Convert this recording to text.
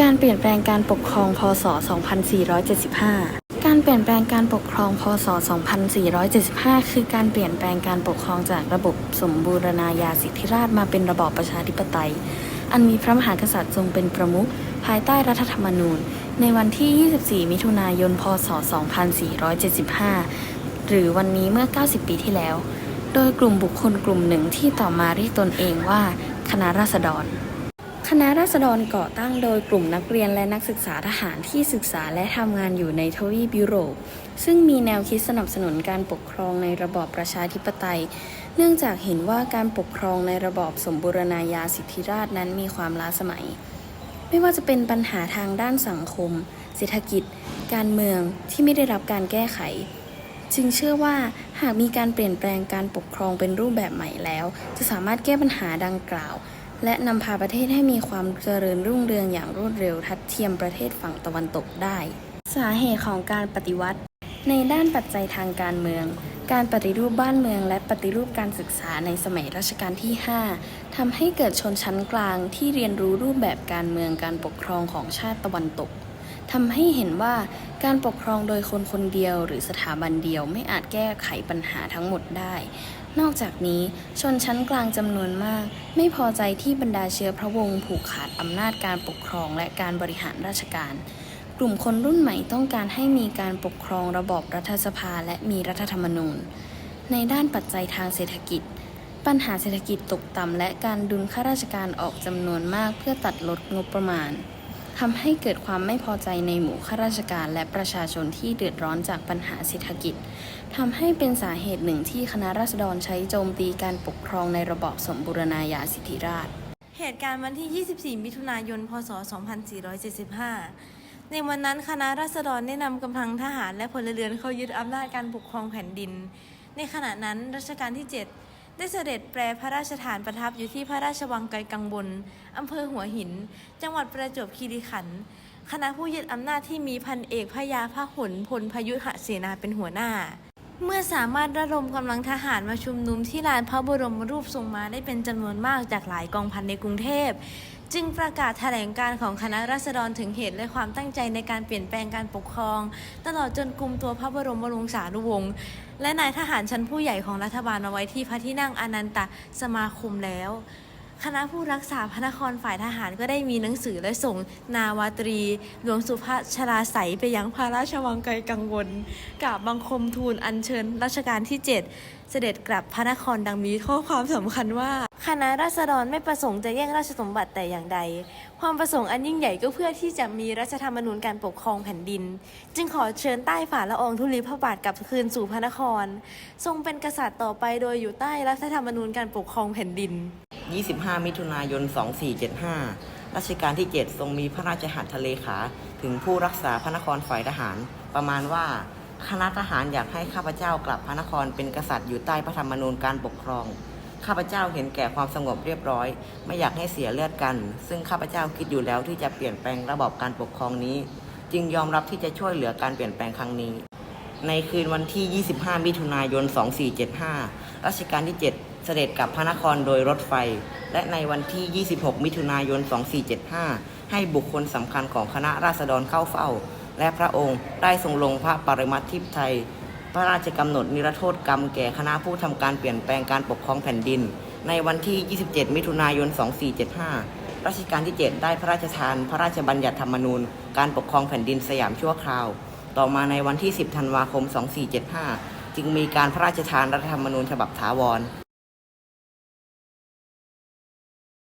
การเปลี่ยนแปลงการปกครอง พศ 2475 การเปลี่ยนแปลงการปกครอง พศ 2475 คือการเปลี่ยนแปลงการปกครองจากระบบสมบูรณาญาสิทธิราชมาเป็นระบอบประชาธิปไตย อันมีพระมหากษัตริย์ทรงเป็นประมุขภายใต้รัฐธรรมนูญ ในวันที่ 24 มิถุนายน พศ 2475 หรือวันนี้เมื่อ 90 ปีที่แล้ว โดยกลุ่มบุคคลกลุ่มหนึ่งที่ต่อมาเรียกตนเองว่า คณะราษฎร คณะราษฎรก่อตั้งโดยกลุ่มนักเรียนและนักศึกษาทหารที่ศึกษาและทำงานอยู่ในทวีปยุโรป ซึ่งมีแนวคิดสนับสนุนการปกครองในระบอบประชาธิปไตย เนื่องจากเห็นว่าการปกครองในระบอบสมบูรณาญาสิทธิราชนั้นมีความล้าสมัย ไม่ว่าจะเป็นปัญหาทางด้านสังคม เศรษฐกิจ การเมืองที่ไม่ได้รับการแก้ไข จึงเชื่อว่าหากมีการเปลี่ยนแปลงการปกครองเป็นรูปแบบใหม่แล้ว จะสามารถแก้ปัญหาดังกล่าว และนำพาประเทศให้มีความเจริญรุ่งเรืองอย่างรวดเร็วทัดเทียมประเทศฝั่งตะวันตกได้ สาเหตุของการปฏิวัติ ในด้านปัจจัยทางการเมือง การปฏิรูปบ้านเมือง และปฏิรูปการศึกษาในสมัยรัชกาลที่ 5ทำให้เกิดชนชั้นกลางที่เรียนรู้รูปแบบการเมืองการปกครองของชาติตะวันตก ทำให้เห็นว่าการปกครองโดยคนคนเดียว หรือสถาบันเดียวไม่อาจแก้ไขปัญหาทั้งหมดได้ นอกจากนี้ชนชั้นกลางจำนวนมาก ไม่พอใจที่บรรดาเชื้อพระวงศ์ผูกขาดอำนาจการปกครองและการบริหารราชการ กลุ่มคนรุ่นใหม่ต้องการให้มีการปกครองระบอบรัฐสภาและมีรัฐธรรมนูญ ในด้านปัจจัยทางเศรษฐกิจปัญหาเศรษฐกิจตกต่ำและการดุลข้าราชการออกจำนวนมากเพื่อตัดลดงบประมาณ ทำให้เกิดความไม่พอใจในหมู่ข้าราชการและประชาชนที่เดือดร้อนจากปัญหาเศรษฐกิจทำให้เป็นสาเหตุหนึ่งที่คณะราษฎรใช้โจมตีการปกครองในระบอบสมบูรณาญาสิทธิราช เหตุการณ์วันที่ 24 มิถุนายน พศ 2475 ในวันนั้นคณะราษฎรได้นำกำลังทหารและพลเรือนเข้ายึดอำนาจการปกครองแผ่นดิน ในขณะนั้นรัชกาลที่ 7 ได้เสด็จแปรพระราชฐานประทับอยู่ที่พระราชวังไกลกังบลอำเภอหัวหิน จังหวัดประจวบคีรีขันธ์คณะผู้ยึดอำนาจที่มีพันเอกพยาพหลพลพยุหเสนาเป็นหัวหน้า เมื่อสามารถระดมกำลังทหารมาชุมนุมที่ลานพระบรมรูปทรงมาได้เป็นจำนวนมากจากหลายกองพันในกรุงเทพ จึงประกาศแถลงการของคณะราษฎรถึงเหตุและความตั้งใจในการเปลี่ยนแปลงการปกครอง ตลอดจนกลุ่มตัวพระบรมวงศานุวงศ์และนายทหารชั้นผู้ใหญ่ของรัฐบาลมาไว้ที่พระที่นั่งอนันตสมาคมแล้ว คณะผู้รักษาพระนครฝ่ายทหารก็ได้มีหนังสือและส่งนาวาตรีหลวงสุภาชราใสไปยังพระราชวังไกลกังวลกราบบังคมทูลอัญเชิญรัชกาลที่ 7 เสด็จกลับพระนครดังมีข้อความสำคัญว่า คณะราษฎรไม่ประสงค์จะแย่งราชสมบัติแต่อย่างใด ความประสงค์อันยิ่งใหญ่ก็เพื่อที่จะมีรัฐธรรมนูญการปกครองแผ่นดิน จึงขอเชิญใต้ฝ่าละอองธุลีพระบาทกลับคืนสู่พระนคร ทรงเป็นกษัตริย์ต่อไปโดยอยู่ใต้รัฐธรรมนูญการปกครองแผ่นดิน 25 มิถุนายน 2475 รัชกาลที่ 7 ทรงมีพระราชหัตถเลขา ถึงผู้รักษาพระนครฝ่ายทหาร ประมาณว่า คณะทหารอยากให้ข้าพเจ้ากลับพระนครเป็นกษัตริย์อยู่ใต้พระธรรมนูญการปกครอง ข้าพเจ้าเห็นแก่ความสงบเรียบร้อย ไม่อยากให้เสียเลือดกัน ซึ่งข้าพเจ้าคิดอยู่แล้วที่จะเปลี่ยนแปลงระบอบการปกครองนี้ จึงยอมรับที่จะช่วยเหลือการเปลี่ยนแปลงครั้งนี้ ในคืนวันที่ 25 มิถุนายน 2475 รัชกาลที่ 7 เสด็จกลับพระนครโดยรถไฟ และในวันที่ 26 มิถุนายน 2475 ให้บุคคลสำคัญของคณะราษฎรเข้าเฝ้า และพระองค์ได้ทรงลงพระปริมัติทิพไทย พระราชกำหนดนิรโทษกรรมแก่คณะผู้ทำการเปลี่ยนแปลงการปกครองแผ่นดิน ในวันที่ 27 มิถุนายน 2475 รัชกาลที่ 7 ได้พระราชทาน พระราชบัญญัติธรรมนูญ การปกครองแผ่นดินสยามชั่วคราว ต่อมาในวันที่ 10 ธันวาคม 2475 จึงมีการพระราชทานรัฐธรรมนูญฉบับถาวร